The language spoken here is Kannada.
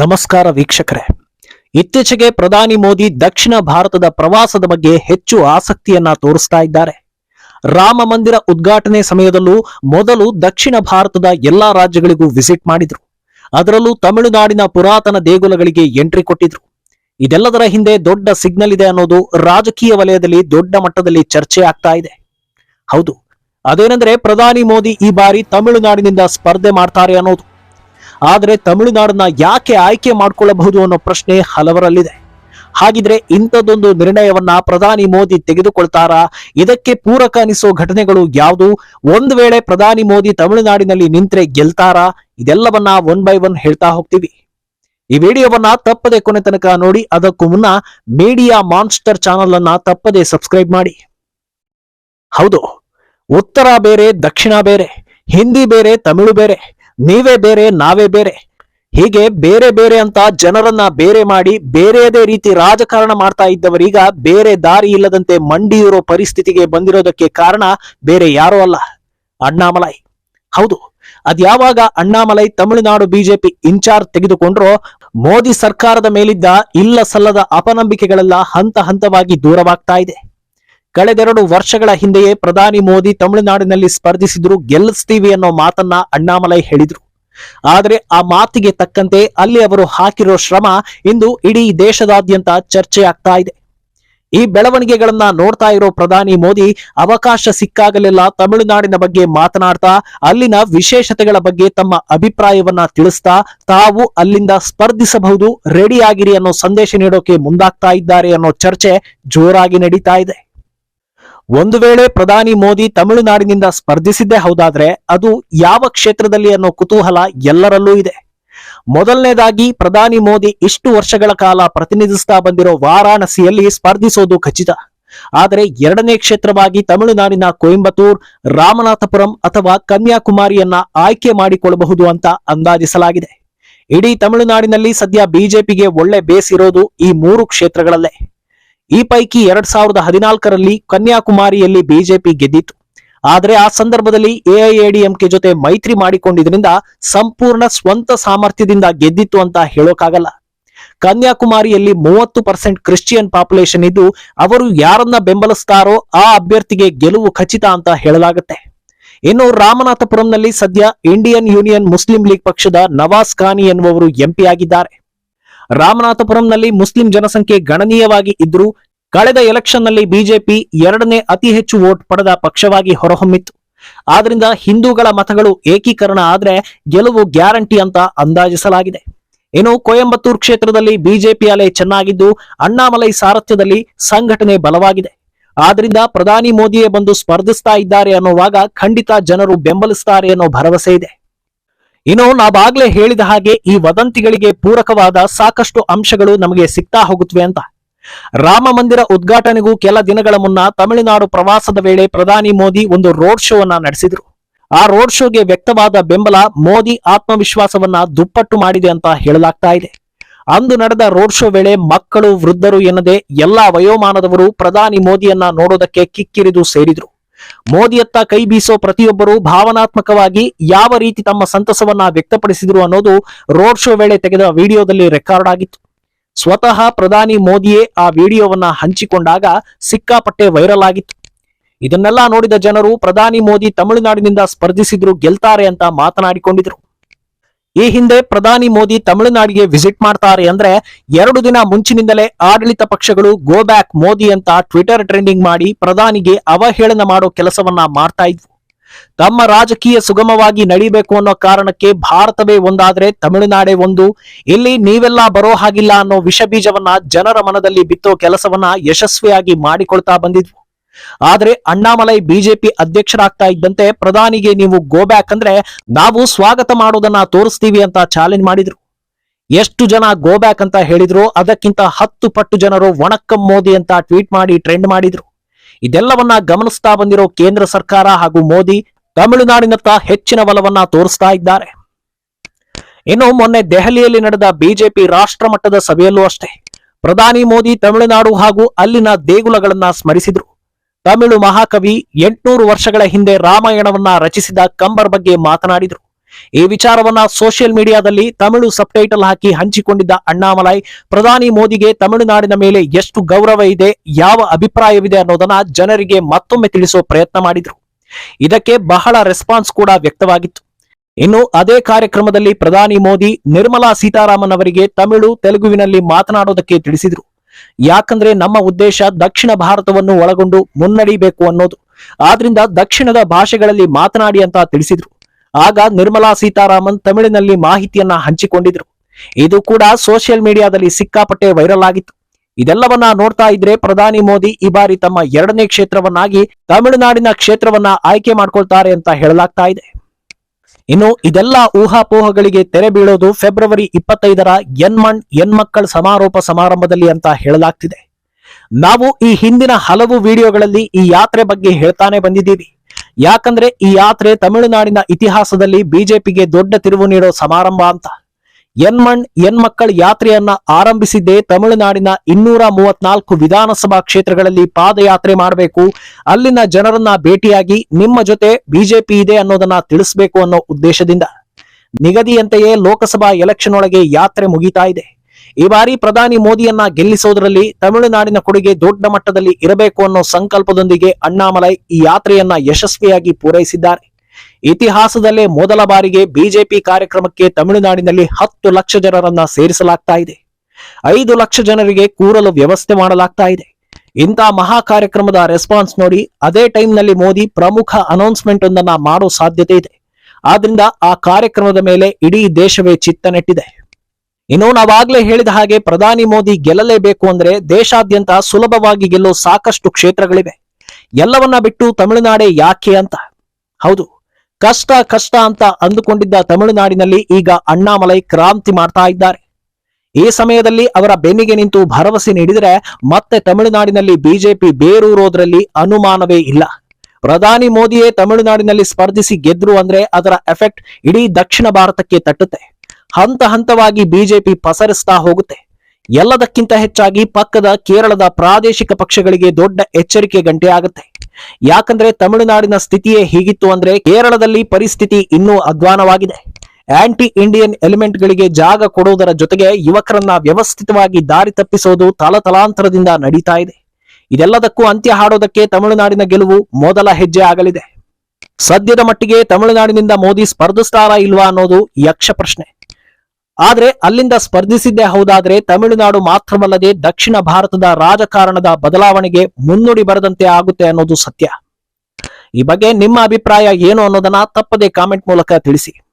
ನಮಸ್ಕಾರ ವೀಕ್ಷಕರೇ. ಇತ್ತೀಚೆಗೆ ಪ್ರಧಾನಿ ಮೋದಿ ದಕ್ಷಿಣ ಭಾರತದ ಪ್ರವಾಸದ ಬಗ್ಗೆ ಹೆಚ್ಚು ಆಸಕ್ತಿಯನ್ನ ತೋರಿಸ್ತಾ ಇದ್ದಾರೆ. ರಾಮ ಮಂದಿರ ಉದ್ಘಾಟನೆ ಸಮಯದಲ್ಲೂ ಮೊದಲು ದಕ್ಷಿಣ ಭಾರತದ ಎಲ್ಲಾ ರಾಜ್ಯಗಳಿಗೂ ವಿಸಿಟ್ ಮಾಡಿದ್ರು. ಅದರಲ್ಲೂ ತಮಿಳುನಾಡಿನ ಪುರಾತನ ದೇಗುಲಗಳಿಗೆ ಎಂಟ್ರಿ ಕೊಟ್ಟಿದ್ರು. ಇದೆಲ್ಲದರ ಹಿಂದೆ ದೊಡ್ಡ ಸಿಗ್ನಲ್ ಇದೆ ಅನ್ನೋದು ರಾಜಕೀಯ ವಲಯದಲ್ಲಿ ದೊಡ್ಡ ಮಟ್ಟದಲ್ಲಿ ಚರ್ಚೆ ಆಗ್ತಾ ಇದೆ. ಹೌದು, ಅದೇನೆಂದ್ರೆ ಪ್ರಧಾನಿ ಮೋದಿ ಈ ಬಾರಿ ತಮಿಳುನಾಡಿನಿಂದ ಸ್ಪರ್ಧೆ ಮಾಡ್ತಾರೆ ಅನ್ನೋದು. ಆದರೆ ತಮಿಳುನಾಡನ್ನ ಯಾಕೆ ಆಯ್ಕೆ ಮಾಡಿಕೊಳ್ಳಬಹುದು ಅನ್ನೋ ಪ್ರಶ್ನೆ ಹಲವರಲ್ಲಿದೆ. ಹಾಗಿದ್ರೆ ಇಂಥದ್ದೊಂದು ನಿರ್ಣಯವನ್ನ ಪ್ರಧಾನಿ ಮೋದಿ ತೆಗೆದುಕೊಳ್ತಾರಾ? ಇದಕ್ಕೆ ಪೂರಕ ಅನಿಸೋ ಘಟನೆಗಳು ಯಾವುದು? ಒಂದು ವೇಳೆ ಪ್ರಧಾನಿ ಮೋದಿ ತಮಿಳುನಾಡಿನಲ್ಲಿ ನಿಂತ್ರೆ ಗೆಲ್ತಾರಾ? ಇದೆಲ್ಲವನ್ನ ಒನ್ ಬೈ ಒನ್ ಹೇಳ್ತಾ ಹೋಗ್ತೀವಿ. ಈ ವಿಡಿಯೋವನ್ನ ತಪ್ಪದೆ ಕೊನೆ ತನಕ ನೋಡಿ, ಅದಕ್ಕೂ ಮುನ್ನ ಮೀಡಿಯಾ ಮಾನ್ಸ್ಟರ್ ಚಾನಲ್ ಅನ್ನ ತಪ್ಪದೆ ಸಬ್ಸ್ಕ್ರೈಬ್ ಮಾಡಿ. ಹೌದು, ಉತ್ತರ ಬೇರೆ, ದಕ್ಷಿಣ ಬೇರೆ, ಹಿಂದಿ ಬೇರೆ, ತಮಿಳು ಬೇರೆ. ನೀವೇ ಬೇರೆ, ನಾವೇ ಬೇರೆ. ಹೀಗೆ ಬೇರೆ ಬೇರೆ ಅಂತ ಜನರನ್ನ ಬೇರೆ ಮಾಡಿ ಬೇರೆಯದೇ ರೀತಿ ರಾಜಕಾರಣ ಮಾಡ್ತಾ ಇದ್ದವರೀಗ ಬೇರೆ ದಾರಿ ಇಲ್ಲದಂತೆ ಮಂಡಿಯೂರೋ ಪರಿಸ್ಥಿತಿಗೆ ಬಂದಿರೋದಕ್ಕೆ ಕಾರಣ ಬೇರೆ ಯಾರೋ ಅಲ್ಲ. ಅಣ್ಣಾಮಲೈ. ಹೌದು ಅದ್ಯಾವಾಗ ಅಣ್ಣಾಮಲೈ ತಮಿಳುನಾಡು ಬಿಜೆಪಿ ಇನ್ಚಾರ್ಜ್ ತೆಗೆದುಕೊಂಡ್ರೋ, ಮೋದಿ ಸರ್ಕಾರದ ಮೇಲಿದ್ದ ಇಲ್ಲ ಸಲ್ಲದ ಅಪನಂಬಿಕೆಗಳೆಲ್ಲ ಹಂತ ಹಂತವಾಗಿ ದೂರವಾಗ್ತಾ ಇದೆ. ಕಳೆದೆರಡು ವರ್ಷಗಳ ಹಿಂದೆಯೇ ಪ್ರಧಾನಿ ಮೋದಿ ತಮಿಳುನಾಡಿನಲ್ಲಿ ಸ್ಪರ್ಧಿಸಿದ್ರು ಗೆಲ್ಲಿಸ್ತೀವಿ ಅನ್ನೋ ಮಾತನ್ನ ಅಣ್ಣಾಮಲೈ ಹೇಳಿದ್ರು. ಆದರೆ ಆ ಮಾತಿಗೆ ತಕ್ಕಂತೆ ಅಲ್ಲಿ ಅವರು ಹಾಕಿರೋ ಶ್ರಮ ಇಂದು ಇಡೀ ದೇಶದಾದ್ಯಂತ ಚರ್ಚೆ ಆಗ್ತಾ ಇದೆ. ಈ ಬೆಳವಣಿಗೆಗಳನ್ನ ನೋಡ್ತಾ ಇರೋ ಪ್ರಧಾನಿ ಮೋದಿ ಅವಕಾಶ ಸಿಕ್ಕಾಗಲೆಲ್ಲ ತಮಿಳುನಾಡಿನ ಬಗ್ಗೆ ಮಾತನಾಡ್ತಾ ಅಲ್ಲಿನ ವಿಶೇಷತೆಗಳ ಬಗ್ಗೆ ತಮ್ಮ ಅಭಿಪ್ರಾಯವನ್ನ ತಿಳಿಸ್ತಾ ತಾವು ಅಲ್ಲಿಂದ ಸ್ಪರ್ಧಿಸಬಹುದು, ರೆಡಿಯಾಗಿರಿ ಅನ್ನೋ ಸಂದೇಶ ನೀಡೋಕೆ ಮುಂದಾಗ್ತಾ ಇದ್ದಾರೆ ಅನ್ನೋ ಚರ್ಚೆ ಜೋರಾಗಿ ನಡೀತಾ ಇದೆ. ಒಂದು ವೇಳೆ ಪ್ರಧಾನಿ ಮೋದಿ ತಮಿಳುನಾಡಿನಿಂದ ಸ್ಪರ್ಧಿಸಿದ್ದೇ ಹೌದಾದ್ರೆ ಅದು ಯಾವ ಕ್ಷೇತ್ರದಲ್ಲಿ ಅನ್ನೋ ಕುತೂಹಲ ಎಲ್ಲರಲ್ಲೂ ಇದೆ. ಮೊದಲನೇದಾಗಿ ಪ್ರಧಾನಿ ಮೋದಿ ಇಷ್ಟು ವರ್ಷಗಳ ಕಾಲ ಪ್ರತಿನಿಧಿಸ್ತಾ ಬಂದಿರೋ ವಾರಾಣಸಿಯಲ್ಲಿ ಸ್ಪರ್ಧಿಸೋದು ಖಚಿತ. ಆದರೆ ಎರಡನೇ ಕ್ಷೇತ್ರವಾಗಿ ತಮಿಳುನಾಡಿನ ಕೊಯಂಬತ್ತೂರ್, ರಾಮನಾಥಪುರಂ ಅಥವಾ ಕನ್ಯಾಕುಮಾರಿಯನ್ನ ಆಯ್ಕೆ ಮಾಡಿಕೊಳ್ಳಬಹುದು ಅಂತ ಅಂದಾಜಿಸಲಾಗಿದೆ. ಇಡೀ ತಮಿಳುನಾಡಿನಲ್ಲಿ ಸದ್ಯ ಬಿಜೆಪಿಗೆ ಒಳ್ಳೆ ಬೇಸ್ ಇರೋದು ಈ ಮೂರು ಕ್ಷೇತ್ರಗಳಲ್ಲೇ. ಈ ಪೈಕಿ ಎರಡ್ ಸಾವಿರದ ಹದಿನಾಲ್ಕರಲ್ಲಿ ಕನ್ಯಾಕುಮಾರಿಯಲ್ಲಿ ಬಿಜೆಪಿ ಗೆದ್ದಿತ್ತು. ಆದರೆ ಆ ಸಂದರ್ಭದಲ್ಲಿ ಎಐಎಡಿಎಂಕೆ ಜೊತೆ ಮೈತ್ರಿ ಮಾಡಿಕೊಂಡಿದ್ರಿಂದ ಸಂಪೂರ್ಣ ಸ್ವಂತ ಸಾಮರ್ಥ್ಯದಿಂದ ಗೆದ್ದಿತ್ತು ಅಂತ ಹೇಳೋಕ್ಕಾಗಲ್ಲ ಕನ್ಯಾಕುಮಾರಿಯಲ್ಲಿ ಮೂವತ್ತು ಪರ್ಸೆಂಟ್ ಕ್ರಿಶ್ಚಿಯನ್ ಪಾಪ್ಯುಲೇಷನ್ ಇದ್ದು ಅವರು ಯಾರನ್ನ ಬೆಂಬಲಿಸ್ತಾರೋ ಆ ಅಭ್ಯರ್ಥಿಗೆ ಗೆಲುವು ಖಚಿತ ಅಂತ ಹೇಳಲಾಗುತ್ತೆ. ಇನ್ನು ರಾಮನಾಥಪುರಂನಲ್ಲಿ ಸದ್ಯ ಇಂಡಿಯನ್ ಯೂನಿಯನ್ ಮುಸ್ಲಿಂ ಲೀಗ್ ಪಕ್ಷದ ನವಾಜ್ ಖಾನಿ ಎನ್ನುವರು ಎಂಪಿ ಆಗಿದ್ದಾರೆ ರಾಮನಾಥಪುರಂನಲ್ಲಿ ಮುಸ್ಲಿಂ ಜನಸಂಖ್ಯೆ ಗಣನೀಯವಾಗಿ ಇದ್ರೂ ಕಳೆದ ಎಲೆಕ್ಷನ್ನಲ್ಲಿ ಬಿಜೆಪಿ ಎರಡನೇ ಅತಿ ಹೆಚ್ಚು ವೋಟ್ ಪಡೆದ ಪಕ್ಷವಾಗಿ ಹೊರಹೊಮ್ಮಿತ್ತು. ಆದ್ರಿಂದ ಹಿಂದೂಗಳ ಮತಗಳು ಏಕೀಕರಣ ಆದ್ರೆ ಗೆಲುವು ಗ್ಯಾರಂಟಿ ಅಂತ ಅಂದಾಜಿಸಲಾಗಿದೆ. ಇನ್ನು ಕೊಯಂಬತ್ತೂರು ಕ್ಷೇತ್ರದಲ್ಲಿ ಬಿಜೆಪಿ ಅಲೆ ಚೆನ್ನಾಗಿದ್ದು ಅಣ್ಣಾಮಲೈ ಸಾರಥ್ಯದಲ್ಲಿ ಸಂಘಟನೆ ಬಲವಾಗಿದೆ. ಆದ್ರಿಂದ ಪ್ರಧಾನಿ ಮೋದಿಯೇ ಬಂದು ಸ್ಪರ್ಧಿಸ್ತಾ ಇದ್ದಾರೆ ಅನ್ನುವಾಗ ಖಂಡಿತ ಜನರು ಬೆಂಬಲಿಸ್ತಾರೆ ಅನ್ನೋ ಭರವಸೆ ಇದೆ. ಇನ್ನು ನಾವಾಗ್ಲೇ ಹೇಳಿದ ಹಾಗೆ ಈ ವದಂತಿಗಳಿಗೆ ಪೂರಕವಾದ ಸಾಕಷ್ಟು ಅಂಶಗಳು ನಮಗೆ ಸಿಗ್ತಾ ಹೋಗುತ್ತವೆ ಅಂತ. ರಾಮ ಮಂದಿರ ಉದ್ಘಾಟನೆಗೂ ಕೆಲ ದಿನಗಳ ಮುನ್ನ ತಮಿಳುನಾಡು ಪ್ರವಾಸದ ವೇಳೆ ಪ್ರಧಾನಿ ಮೋದಿ ಒಂದು ರೋಡ್ ಶೋ ಅನ್ನ ನಡೆಸಿದ್ರು. ಆ ರೋಡ್ ಶೋಗೆ ವ್ಯಕ್ತವಾದ ಬೆಂಬಲ ಮೋದಿ ಆತ್ಮವಿಶ್ವಾಸವನ್ನ ದುಪ್ಪಟ್ಟು ಮಾಡಿದೆ ಅಂತ ಹೇಳಲಾಗ್ತಾ ಇದೆ. ಅಂದು ನಡೆದ ರೋಡ್ ಶೋ ವೇಳೆ ಮಕ್ಕಳು, ವೃದ್ಧರು ಎನ್ನದೆ ಎಲ್ಲಾ ವಯೋಮಾನದವರು ಪ್ರಧಾನಿ ಮೋದಿಯನ್ನ ನೋಡೋದಕ್ಕೆ ಕಿಕ್ಕಿರಿದು ಸೇರಿದ್ರು. ಮೋದಿಯತ್ತ ಕೈ ಬೀಸೋ ಪ್ರತಿಯೊಬ್ಬರು ಭಾವನಾತ್ಮಕವಾಗಿ ಯಾವ ರೀತಿ ತಮ್ಮ ಸಂತಸವನ್ನ ವ್ಯಕ್ತಪಡಿಸಿದ್ರು ಅನ್ನೋದು ರೋಡ್ ಶೋ ವೇಳೆ ತೆಗೆದ ವಿಡಿಯೋದಲ್ಲಿ ರೆಕಾರ್ಡ್ ಆಗಿತ್ತು. ಸ್ವತಃ ಪ್ರಧಾನಿ ಮೋದಿಯೇ ಆ ವಿಡಿಯೋವನ್ನ ಹಂಚಿಕೊಂಡಾಗ ಸಿಕ್ಕಾಪಟ್ಟೆ ವೈರಲ್ ಆಗಿತ್ತು. ಇದನ್ನೆಲ್ಲ ನೋಡಿದ ಜನರು, ಪ್ರಧಾನಿ ಮೋದಿ ತಮಿಳುನಾಡಿನಿಂದ ಸ್ಪರ್ಧಿಸಿದ್ರು, ಗೆಲ್ತಾರೆ ಅಂತ ಮಾತನಾಡಿಕೊಂಡಿದ್ರು. ಈ ಹಿಂದೆ ಪ್ರಧಾನಿ ಮೋದಿ ತಮಿಳುನಾಡಿಗೆ ವಿಸಿಟ್ ಮಾಡ್ತಾರೆ ಅಂದ್ರೆ ಎರಡು ದಿನ ಮುಂಚಿನಿಂದಲೇ ಆಡಳಿತ ಪಕ್ಷಗಳು ಗೋ ಬ್ಯಾಕ್ ಮೋದಿ ಅಂತ ಟ್ವಿಟರ್ ಟ್ರೆಂಡಿಂಗ್ ಮಾಡಿ ಪ್ರಧಾನಿಗೆ ಅವಹೇಳನ ಮಾಡೋ ಕೆಲಸವನ್ನ ಮಾಡ್ತಾ ಇದ್ವು. ತಮ್ಮ ರಾಜಕೀಯ ಸುಗಮವಾಗಿ ನಡೀಬೇಕು ಅನ್ನೋ ಕಾರಣಕ್ಕೆ ಭಾರತವೇ ಒಂದಾದ್ರೆ ತಮಿಳುನಾಡೇ ಒಂದು. ಇಲ್ಲಿ ನೀವೆಲ್ಲ ಬರೋ ಹಾಗಿಲ್ಲ ಅನ್ನೋ ವಿಷ ಬೀಜವನ್ನ ಜನರ ಮನದಲ್ಲಿ ಬಿತ್ತೋ ಕೆಲಸವನ್ನ ಯಶಸ್ವಿಯಾಗಿ ಮಾಡಿಕೊಳ್ತಾ ಬಂದಿದ್ವು. ಆದ್ರೆ ಅಣ್ಣಾಮಲೈ ಬಿಜೆಪಿ ಅಧ್ಯಕ್ಷರಾಗ್ತಾ ಇದ್ದಂತೆ ಪ್ರಧಾನಿಗೆ ನೀವು ಗೋ ಬ್ಯಾಕ್ ಅಂದ್ರೆ ನಾವು ಸ್ವಾಗತ ಮಾಡೋದನ್ನ ತೋರಿಸ್ತೀವಿ ಅಂತ ಚಾಲೆಂಜ್ ಮಾಡಿದ್ರು. ಎಷ್ಟು ಜನ ಗೋ ಬ್ಯಾಕ್ ಅಂತ ಹೇಳಿದ್ರು, ಅದಕ್ಕಿಂತ ಹತ್ತು ಪಟ್ಟು ಜನರು ವಣಕ್ಕಂ ಮೋದಿ ಅಂತ ಟ್ವೀಟ್ ಮಾಡಿ ಟ್ರೆಂಡ್ ಮಾಡಿದ್ರು. ಇದೆಲ್ಲವನ್ನ ಗಮನಿಸ್ತಾ ಬಂದಿರೋ ಕೇಂದ್ರ ಸರ್ಕಾರ ಹಾಗೂ ಮೋದಿ ತಮಿಳುನಾಡಿನತ್ತ ಹೆಚ್ಚಿನ ಬಲವನ್ನ ತೋರಿಸ್ತಾ ಇದ್ದಾರೆ. ಇನ್ನು ಮೊನ್ನೆ ದೆಹಲಿಯಲ್ಲಿ ನಡೆದ ಬಿಜೆಪಿ ರಾಷ್ಟ್ರ ಮಟ್ಟದ ಸಭೆಯಲ್ಲೂ ಅಷ್ಟೇ. ಪ್ರಧಾನಿ ಮೋದಿ ತಮಿಳುನಾಡು ಹಾಗೂ ಅಲ್ಲಿನ ದೇಗುಲಗಳನ್ನ ಸ್ಮರಿಸಿದ್ರು. ತಮಿಳು ಮಹಾಕವಿ ಎಂಟ್ನೂರು ವರ್ಷಗಳ ಹಿಂದೆ ರಾಮಾಯಣವನ್ನ ರಚಿಸಿದ ಕಂಬರ್ ಬಗ್ಗೆ ಮಾತನಾಡಿದರು. ಈ ವಿಚಾರವನ್ನ ಸೋಷಿಯಲ್ ಮೀಡಿಯಾದಲ್ಲಿ ತಮಿಳು ಸಬ್ಟೈಟಲ್ ಹಾಕಿ ಹಂಚಿಕೊಂಡಿದ್ದ ಅಣ್ಣಾಮಲೈ, ಪ್ರಧಾನಿ ಮೋದಿಗೆ ತಮಿಳುನಾಡಿನ ಮೇಲೆ ಎಷ್ಟು ಗೌರವ ಇದೆ, ಯಾವ ಅಭಿಪ್ರಾಯವಿದೆ ಅನ್ನೋದನ್ನ ಜನರಿಗೆ ಮತ್ತೊಮ್ಮೆ ತಿಳಿಸೋ ಪ್ರಯತ್ನ ಮಾಡಿದ್ರು. ಇದಕ್ಕೆ ಬಹಳ ರೆಸ್ಪಾನ್ಸ್ ಕೂಡ ವ್ಯಕ್ತವಾಗಿತ್ತು. ಇನ್ನು ಅದೇ ಕಾರ್ಯಕ್ರಮದಲ್ಲಿ ಪ್ರಧಾನಿ ಮೋದಿ ನಿರ್ಮಲಾ ಸೀತಾರಾಮನ್ ಅವರಿಗೆ ತಮಿಳು, ತೆಲುಗುವಿನಲ್ಲಿ ಮಾತನಾಡೋದಕ್ಕೆ ತಿಳಿಸಿದ್ರು. ಯಾಕಂದ್ರೆ ನಮ್ಮ ಉದ್ದೇಶ ದಕ್ಷಿಣ ಭಾರತವನ್ನು ಒಳಗೊಂಡು ಮುನ್ನಡಿಬೇಕು ಅನ್ನೋದು. ಆದ್ರಿಂದ ದಕ್ಷಿಣದ ಭಾಷೆಗಳಲ್ಲಿ ಮಾತನಾಡಿ ಅಂತ ತಿಳಿಸಿದ್ರು. ಆಗ ನಿರ್ಮಲಾ ಸೀತಾರಾಮನ್ ತಮಿಳಿನಲ್ಲಿ ಮಾಹಿತಿಯನ್ನ ಹಂಚಿಕೊಂಡಿದ್ರು. ಇದು ಕೂಡ ಸೋಷಿಯಲ್ ಮೀಡಿಯಾದಲ್ಲಿ ಸಿಕ್ಕಾಪಟ್ಟೆ ವೈರಲ್ ಆಗಿತ್ತು. ಇದೆಲ್ಲವನ್ನ ನೋಡ್ತಾ ಇದ್ರೆ ಪ್ರಧಾನಿ ಮೋದಿ ಈ ಬಾರಿ ತಮ್ಮ ಎರಡನೇ ಕ್ಷೇತ್ರವನ್ನಾಗಿ ತಮಿಳುನಾಡಿನ ಕ್ಷೇತ್ರವನ್ನ ಆಯ್ಕೆ ಮಾಡ್ಕೊಳ್ತಾರೆ ಅಂತ ಹೇಳಲಾಗ್ತಾ ಇದೆ. ಇನ್ನು ಇದೆಲ್ಲ ಊಹಾಪೋಹಗಳಿಗೆ ತೆರೆ ಬೀಳೋದು ಫೆಬ್ರವರಿ ಇಪ್ಪತ್ತೈದರ ಎನ್ಮಣ್ ಎನ್ಮಕ್ಕಳ ಸಮಾರೋಪ ಸಮಾರಂಭದಲ್ಲಿ ಅಂತ ಹೇಳಲಾಗ್ತಿದೆ. ನಾವು ಈ ಹಿಂದಿನ ಹಲವು ವಿಡಿಯೋಗಳಲ್ಲಿ ಈ ಯಾತ್ರೆ ಬಗ್ಗೆ ಹೇಳ್ತಾನೆ ಬಂದಿದ್ದೀವಿ. ಯಾಕಂದ್ರೆ ಈ ಯಾತ್ರೆ ತಮಿಳುನಾಡಿನ ಇತಿಹಾಸದಲ್ಲಿ ಬಿಜೆಪಿಗೆ ದೊಡ್ಡ ತಿರುವು ನೀಡೋ ಸಮಾರಂಭ ಅಂತ. ಎನ್ಮಣ್ ಎನ್ಮಕ್ಕಳ ಯಾತ್ರೆಯನ್ನ ಆರಂಭಿಸಿದ್ದೇ ತಮಿಳುನಾಡಿನ ಇನ್ನೂರ ಮೂವತ್ನಾಲ್ಕು ವಿಧಾನಸಭಾ ಕ್ಷೇತ್ರಗಳಲ್ಲಿ ಪಾದಯಾತ್ರೆ ಮಾಡಬೇಕು. ಅಲ್ಲಿನ ಜನರನ್ನ ಭೇಟಿಯಾಗಿ ನಿಮ್ಮ ಜೊತೆ ಬಿಜೆಪಿ ಇದೆ ಅನ್ನೋದನ್ನ ತಿಳಿಸಬೇಕು ಅನ್ನೋ ಉದ್ದೇಶದಿಂದ. ನಿಗದಿಯಂತೆಯೇ ಲೋಕಸಭಾ ಎಲೆಕ್ಷನ್ ಒಳಗೆ ಯಾತ್ರೆ ಮುಗಿತಾ ಇದೆ. ಈ ಬಾರಿ ಪ್ರಧಾನಿ ಮೋದಿಯನ್ನ ಗೆಲ್ಲಿಸೋದ್ರಲ್ಲಿ ತಮಿಳುನಾಡಿನ ಕೊಡುಗೆ ದೊಡ್ಡ ಮಟ್ಟದಲ್ಲಿ ಇರಬೇಕು ಅನ್ನೋ ಸಂಕಲ್ಪದೊಂದಿಗೆ ಅಣ್ಣಾಮಲೈ ಈ ಯಾತ್ರೆಯನ್ನ ಯಶಸ್ವಿಯಾಗಿ ಪೂರೈಸಿದ್ದಾರೆ. ಇತಿಹಾಸದಲ್ಲೇ ಮೊದಲ ಬಾರಿಗೆ ಬಿಜೆಪಿ ಕಾರ್ಯಕ್ರಮಕ್ಕೆ ತಮಿಳುನಾಡಿನಲ್ಲಿ ಹತ್ತು ಲಕ್ಷ ಜನರನ್ನ ಸೇರಿಸಲಾಗ್ತಾ ಇದೆ. ಐದು ಲಕ್ಷ ಜನರಿಗೆ ಕೂರಲು ವ್ಯವಸ್ಥೆ ಮಾಡಲಾಗ್ತಾ ಇದೆ. ಇಂಥ ಮಹಾ ಕಾರ್ಯಕ್ರಮದ ರೆಸ್ಪಾನ್ಸ್ ನೋಡಿ ಅದೇ ಟೈಮ್ನಲ್ಲಿ ಮೋದಿ ಪ್ರಮುಖ ಅನೌನ್ಸ್ಮೆಂಟ್ ಒಂದನ್ನ ಮಾಡೋ ಸಾಧ್ಯತೆ ಇದೆ. ಆದ್ರಿಂದ ಆ ಕಾರ್ಯಕ್ರಮದ ಮೇಲೆ ಇಡೀ ದೇಶವೇ ಚಿತ್ತ ನೆಟ್ಟಿದೆ ಇನ್ನು ನಾವಾಗ್ಲೇ ಹೇಳಿದ ಹಾಗೆ ಪ್ರಧಾನಿ ಮೋದಿ ಗೆಲ್ಲಲೇಬೇಕು ಅಂದ್ರೆ ದೇಶಾದ್ಯಂತ ಸುಲಭವಾಗಿ ಗೆಲ್ಲೋ ಸಾಕಷ್ಟು ಕ್ಷೇತ್ರಗಳಿವೆ. ಎಲ್ಲವನ್ನ ಬಿಟ್ಟು ತಮಿಳುನಾಡೇ ಯಾಕೆ ಅಂತ? ಹೌದು ಕಷ್ಟ ಕಷ್ಟ ಅಂತ ಅಂದುಕೊಂಡಿದ್ದ ತಮಿಳುನಾಡಿನಲ್ಲಿ ಈಗ ಅಣ್ಣಾಮಲೈ ಕ್ರಾಂತಿ ಮಾಡ್ತಾ ಇದ್ದಾರೆ. ಈ ಸಮಯದಲ್ಲಿ ಅವರ ಬೆನ್ನಿಗೆ ನಿಂತು ಭರವಸೆ ನೀಡಿದರೆ ಮತ್ತೆ ತಮಿಳುನಾಡಿನಲ್ಲಿ ಬಿಜೆಪಿ ಬೇರೂರೋದ್ರಲ್ಲಿ ಅನುಮಾನವೇ ಇಲ್ಲ. ಪ್ರಧಾನಿ ಮೋದಿಯೇ ತಮಿಳುನಾಡಿನಲ್ಲಿ ಸ್ಪರ್ಧಿಸಿ ಗೆದ್ರು ಅಂದ್ರೆ ಅದರ ಎಫೆಕ್ಟ್ ಇಡೀ ದಕ್ಷಿಣ ಭಾರತಕ್ಕೆ ತಟ್ಟುತ್ತೆ. ಹಂತ ಹಂತವಾಗಿ ಬಿಜೆಪಿ ಪಸರಿಸ್ತಾ ಹೋಗುತ್ತೆ. ಎಲ್ಲದಕ್ಕಿಂತ ಹೆಚ್ಚಾಗಿ ಪಕ್ಕದ ಕೇರಳದ ಪ್ರಾದೇಶಿಕ ಪಕ್ಷಗಳಿಗೆ ದೊಡ್ಡ ಎಚ್ಚರಿಕೆ ಗಂಟೆ ಆಗುತ್ತೆ ಯಾಕಂದ್ರೆ ತಮಿಳುನಾಡಿನ ಸ್ಥಿತಿಯೇ ಹೀಗಿತ್ತು ಅಂದ್ರೆ ಕೇರಳದಲ್ಲಿ ಪರಿಸ್ಥಿತಿ ಇನ್ನೂ ಅಧ್ವಾನವಾಗಿದೆ. ಆಂಟಿ ಇಂಡಿಯನ್ ಎಲಿಮೆಂಟ್ ಗಳಿಗೆ ಜಾಗ ಕೊಡುವುದರ ಜೊತೆಗೆ ಯುವಕರನ್ನ ವ್ಯವಸ್ಥಿತವಾಗಿ ದಾರಿ ತಪ್ಪಿಸೋದು ತಲತಲಾಂತರದಿಂದ ನಡೀತಾ ಇದೆ. ಇದೆಲ್ಲದಕ್ಕೂ ಅಂತ್ಯ ಹಾಡೋದಕ್ಕೆ ತಮಿಳುನಾಡಿನ ಗೆಲುವು ಮೊದಲ ಹೆಜ್ಜೆ ಆಗಲಿದೆ. ಸದ್ಯದ ಮಟ್ಟಿಗೆ ತಮಿಳುನಾಡಿನಿಂದ ಮೋದಿ ಸ್ಪರ್ಧಿಸ್ತಾರಾ ಇಲ್ವಾ ಅನ್ನೋದು ಯಕ್ಷ ಪ್ರಶ್ನೆ. ಆದ್ರೆ ಅಲ್ಲಿಂದ ಸ್ಪರ್ಧಿಸಿದ್ದೇ ಹೌದಾದ್ರೆ ತಮಿಳುನಾಡು ಮಾತ್ರವಲ್ಲದೆ ದಕ್ಷಿಣ ಭಾರತದ ರಾಜಕಾರಣದ ಬದಲಾವಣೆಗೆ ಮುನ್ನುಡಿ ಬರದಂತೆ ಆಗುತ್ತೆ ಅನ್ನೋದು ಸತ್ಯ. ಈ ಬಗ್ಗೆ ನಿಮ್ಮ ಅಭಿಪ್ರಾಯ ಏನು ಅನ್ನೋದನ್ನ ತಪ್ಪದೆ ಕಾಮೆಂಟ್ ಮೂಲಕ ತಿಳಿಸಿ.